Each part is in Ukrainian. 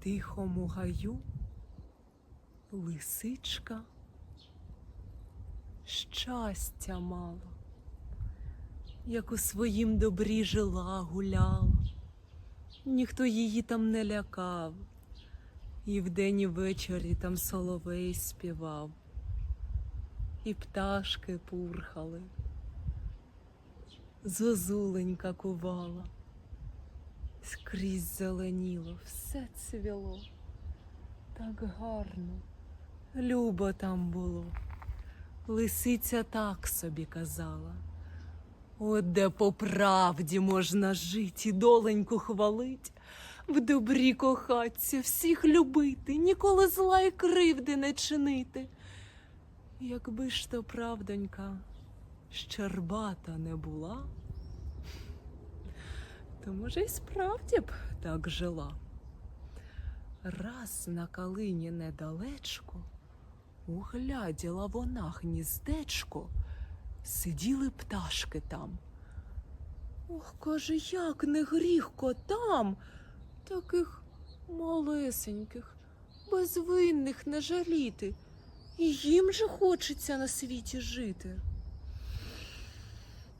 тихому гаю лисичка щастя мала, як у своїм добрі жила гуляла, ніхто її там не лякав, і вдень і ввечері там соловей співав, і пташки пурхали, зозуленька кувала скрізь зеленіло, все цвіло. Так гарно, любо там було. Лисиця так собі казала. От де по правді можна жить і доленьку хвалить, в добрі кохаться, всіх любити, ніколи зла й кривди не чинити. Якби ж то правдонька щербата не була, то, може, й справді б так жила. Раз на калині недалечко угляділа вона гніздечко, сиділи пташки там. Ох, каже, як не гріхко там, таких малесеньких, безвинних не жаліти, і їм же хочеться на світі жити.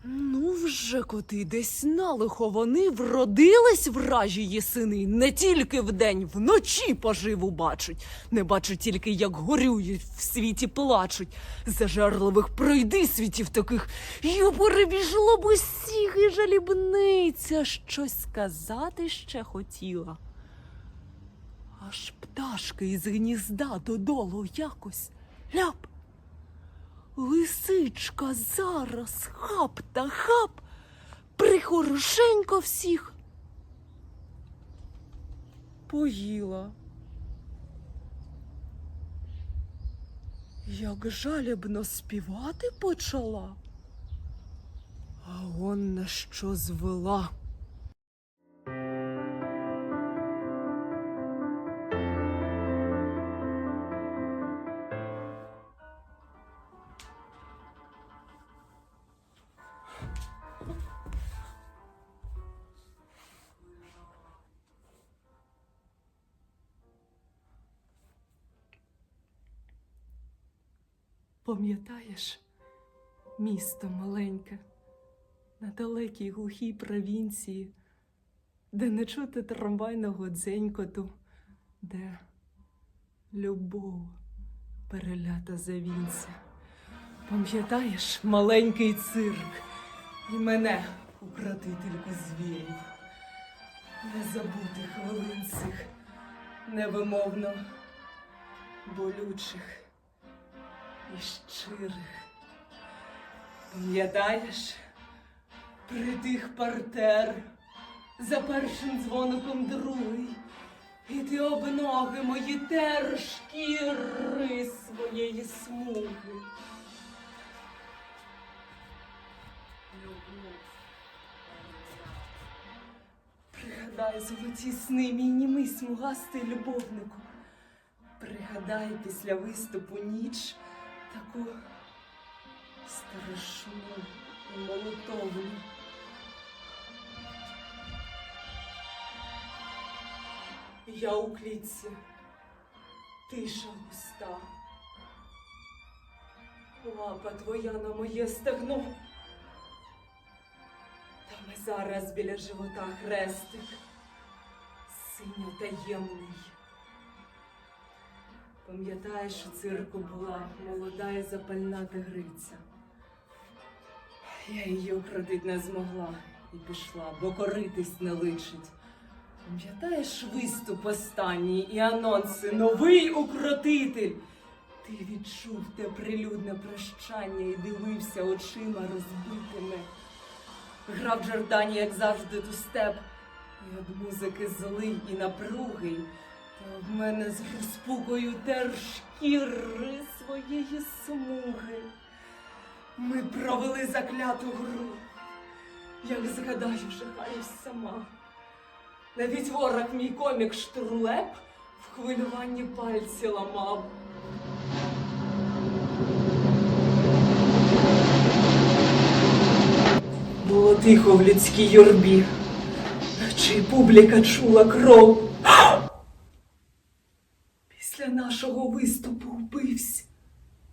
Ну, вже коти десь налихо вони вродились вражії сини, не тільки вдень, вночі поживу бачать. Не бачать тільки, як горюють, в світі плачуть. Зажерливих пройди світів таких, і перебіжла б усіх і жалібниця щось сказати ще хотіла. Аж пташки із гнізда додолу якось ляп. Лисичка зараз хап та хап прихорошенько всіх поїла. Як жалібно співати почала, а он на що звела. Пам'ятаєш, місто маленьке, на далекій глухій провінції, де не чути трамвайного дзенькоту, де любов перелята завінця. Пам'ятаєш маленький цирк і мене, укротительку звірів, не забути хвилин цих невимовно болючих і щирих. Пам'ятаєш, притих партер, за першим дзвоником другий, і ти об ноги мої тер шкіри своєї смуги. Пригадай золоті сни, мій німий смугастий любовнику. Пригадай після виступу ніч таку страшну і молотовну. Я у клітці, тиша густа. Лапа твоя на моє стегно. Та ми зараз біля живота хрестик, синьо таємний. Пам'ятаєш, у цирку була молода і запальна тигриця. Я її укротить не змогла і пішла, бо коритись не личить. Пам'ятаєш виступ останній і анонси новий укротитель. Ти відчув те прилюдне прощання і дивився очима розбитими. Грав Джордані, як завжди, ту степ, і від музики злий і напругий. В мене з розпукою тер шкіри своєї смуги. Ми провели закляту гру. Як згадаю, жахаюсь сама. Навіть ворог мій комік штурлеп в хвилюванні пальці ламав. Було тихо в людській юрбі, чи публіка чула кров. Нашого виступу вбився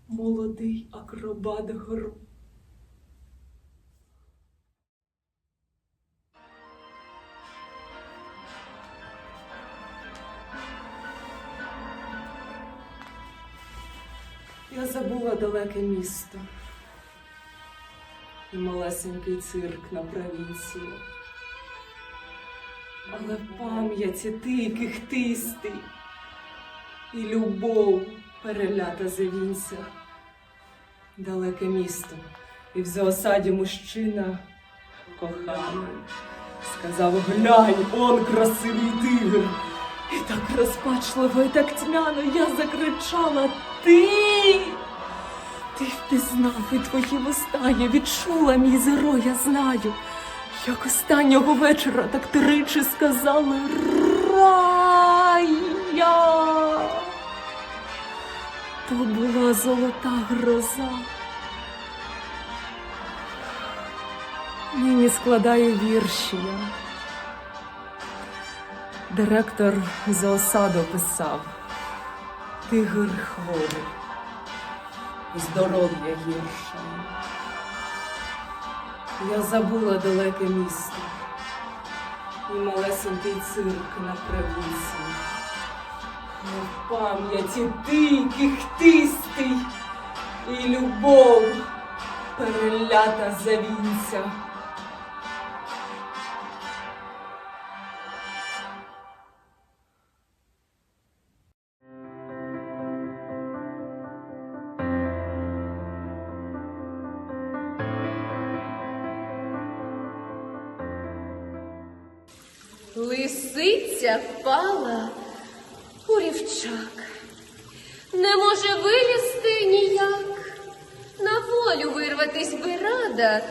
молодий акробат гру. Я забула далеке місто і малесенький цирк на провінції. Але в пам'яті ти кихтистий, і любов перелята за вінцях. Далеке місто, і в заосаді мужчина коханий. Сказав, глянь, он красивий тигр. І так розпачливо, і так тьмяно я закричала Ти! Ти впізнав і твої востаннє відчула мій зеро, я знаю. Як останнього вечора так тричі сказали Рая. То була золота гроза. Нині складаю вірші я. Директор за осаду писав Тигр хворий, здоров'я гірше. Я забула далеке місто і малесенький цирк на провінції. Пам'яті ти кихтистий і любов перелята за вінця. Лисиця впала у рівчак, не може вилізти ніяк, на вирватись би рада,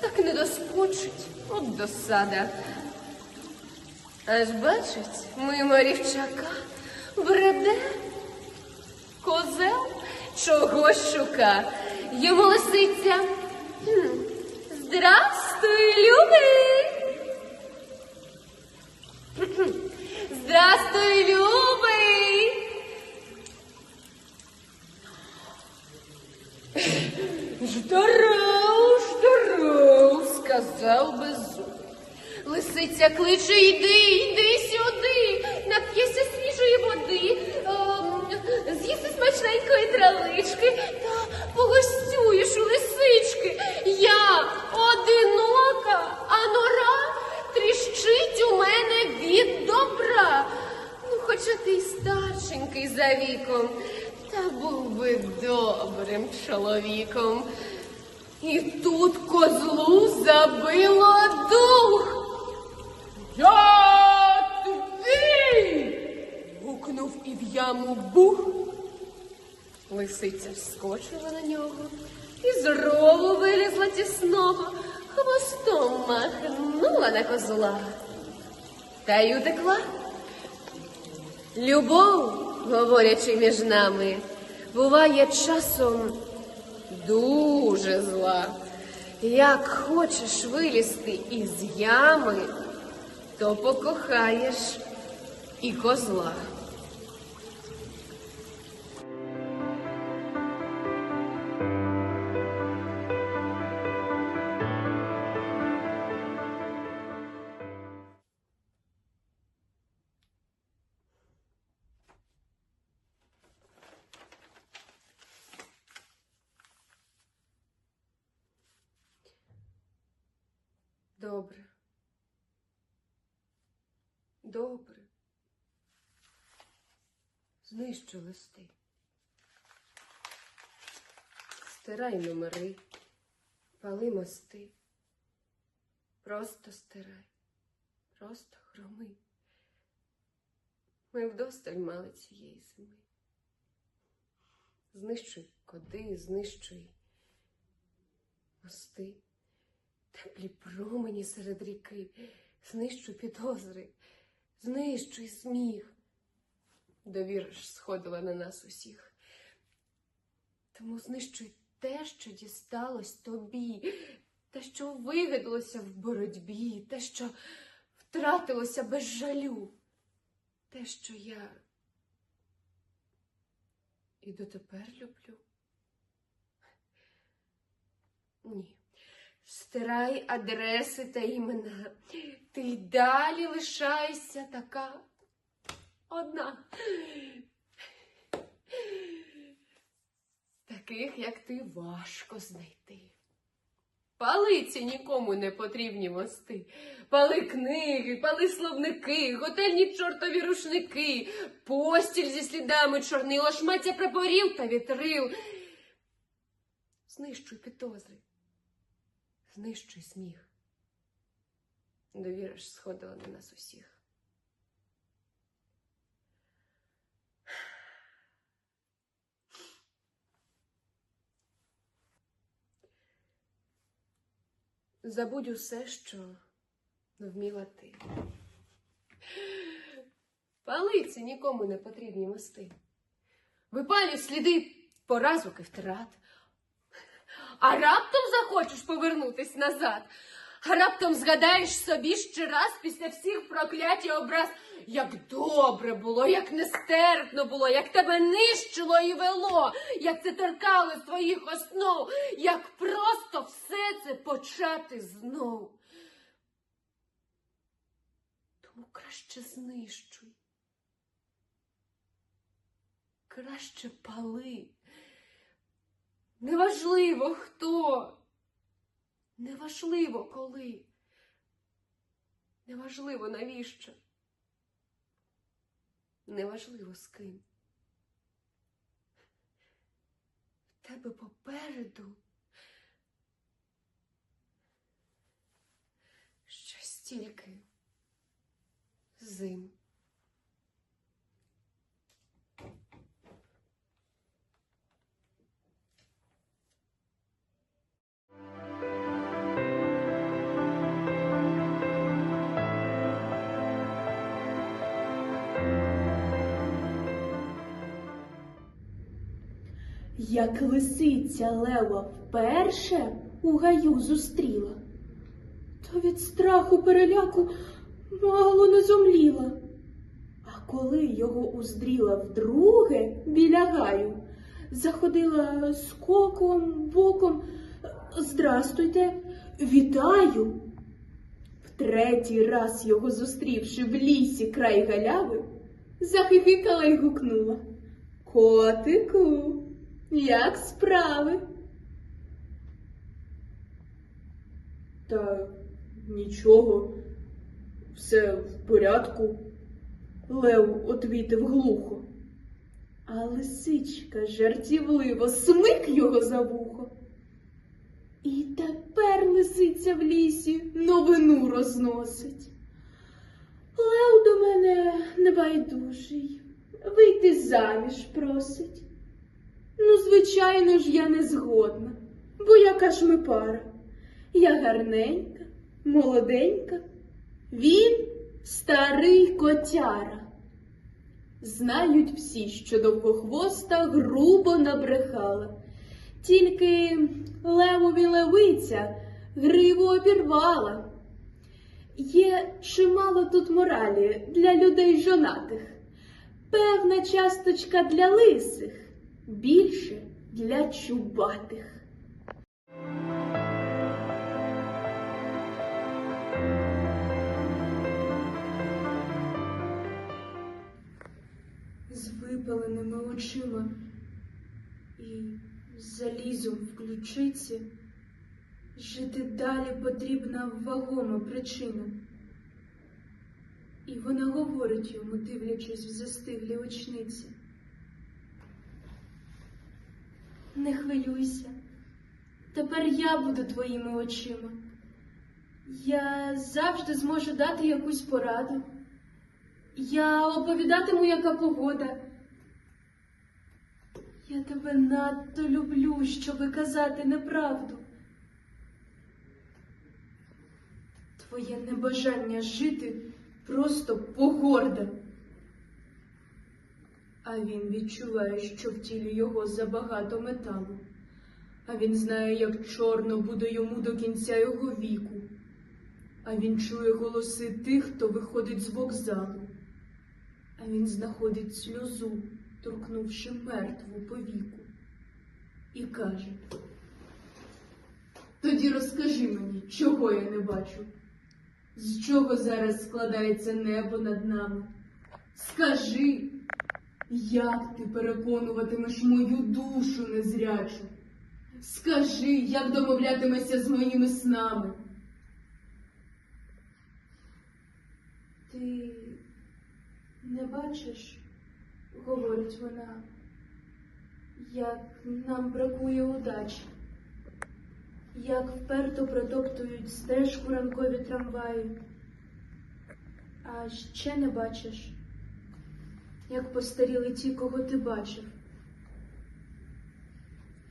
так не доскочить от досада. Аж бачить, мимо рівчака бреде козел чогось шука. Йому лисиця. «Хм, Здрастуй, любий! Здрастуй, любий! Здоров, здоров, сказав беззуб. Лисиця кличе, йди, йди сюди, нап'єся свіжої води, ем, з'їси смачненької травички та погостюєш у лисички. Я одинока, а нора тріщить у мене від добра. Ну, хоча ти й старшенький за віком, та був би добрим чоловіком. І тут козлу забило і бух. Лисиця вскочила на нього і з рову вилізла тісного, хвостом махнула на козла. Та й утекла. Любов, говорячи між нами, буває часом дуже зла. Як хочеш вилізти із ями, то покохаєш і козла. Добре. Добре. Знищу листи. Стирай номери, пали мости. Просто стирай, просто хроми. Ми вдосталь мали цієї зими. Знищуй коди, знищуй мости. Теплі промені серед ріки, знищу підозри, знищуй сміх. Довіра ж сходила на нас усіх. Тому знищуй те, що дісталось тобі, те, що вигадалося в боротьбі, те, що втратилося без жалю, те, що я І дотепер люблю. Ні. Стирай адреси та імена. Ти й далі лишаєшся така одна. Таких, як ти, важко знайти. Палиці нікому не потрібні мости. Пали книги, пали словники, готельні чортові рушники, постіль зі слідами чорнила, шмаття прапорів та вітрил. Знищуй підозри, знищуй сміх. Довіра ж сходила на нас усіх. Забудь усе, що вміла ти. Палиці нікому не потрібні мости. Випалюй сліди поразок і втрат. А раптом захочеш повернутись назад. А раптом згадаєш собі ще раз після всіх проклять і образ, як добре було, як нестерпно було, як тебе нищило і вело, як це торкало твоїх основ, як просто все це почати знов. Тому краще знищуй. Краще пали. Неважливо хто. Неважливо коли. Неважливо навіщо. Неважливо з ким. В тебе попереду ще стільки зим. Як лисиця лева вперше у гаю зустріла, то від страху переляку мало не зомліла. А коли його уздріла вдруге біля гаю, заходила скоком, боком. Здрастуйте, вітаю. Втретій раз його зустрівши в лісі край галяви, захихикала й гукнула. Котику, як справи? Та нічого, все в порядку, Лев отвітив глухо. А лисичка жартівливо смик його за вухо. І тепер лисиця в лісі новину розносить. Лев до мене небайдужий, вийти заміж просить. Ну, звичайно ж, я не згодна, бо яка ж ми пара. Я гарненька, молоденька, він старий котяра. Знають всі, що довгохвоста грубо набрехала. Тільки левові левиця гриву обірвала. Є чимало тут моралі для людей жонатих, певна часточка для лисих, більше для чубатих. З випаленими очима і залізом в ключиці жити далі потрібна вагома причина. І вона говорить йому, дивлячись в застиглі очниці. Не хвилюйся, тепер я буду твоїми очима. Я завжди зможу дати якусь пораду. Я оповідатиму, яка погода. Я тебе надто люблю, щоби казати неправду. Твоє небажання жити просто погорда. А він відчуває, що в тілі його забагато металу. А він знає, як чорно буде йому до кінця його віку. А він чує голоси тих, хто виходить з вокзалу. А він знаходить сльозу торкнувши мертву повіку, і каже: Тоді розкажи мені, чого я не бачу, з чого зараз складається небо над нами. Скажи, як ти переконуватимеш мою душу незрячу? Скажи, як домовлятимешся з моїми снами? Ти не бачиш, говорить вона, як нам бракує удачі, як вперто протоптують стежку ранкові трамваї. А ще не бачиш, як постаріли ті, кого ти бачив,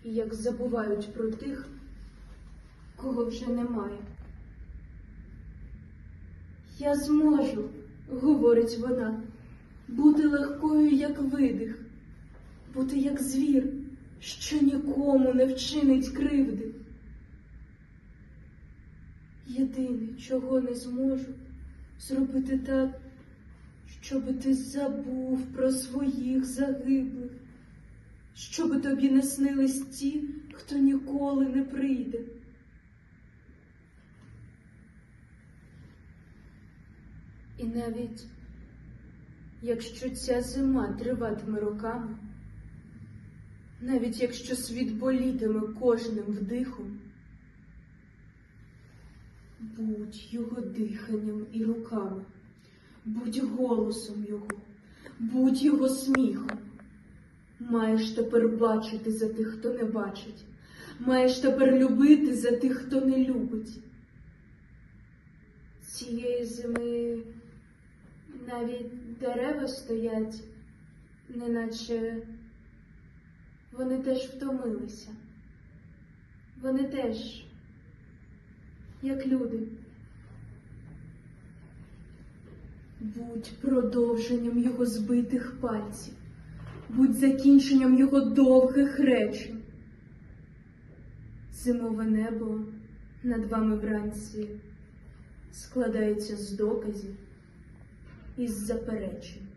і як забувають про тих, кого вже немає. Я зможу, говорить вона, бути легкою, як видих, бути як звір, що нікому не вчинить кривди. Єдине, чого не зможу, зробити так, щоби ти забув про своїх загиблих, щоби тобі не снились ті, хто ніколи не прийде. І навіть якщо ця зима триватиме роками, навіть якщо світ болітиме кожним вдихом, будь його диханням і руками, будь голосом його, будь його сміхом. Маєш тепер бачити за тих, хто не бачить, маєш тепер любити за тих, хто не любить. Цієї зими навіть дерева стоять, неначе вони теж втомилися. Вони теж, як люди. Будь продовженням його збитих пальців, будь закінченням його довгих речень. Зимове небо над вами вранці складається з доказів і з заперечень.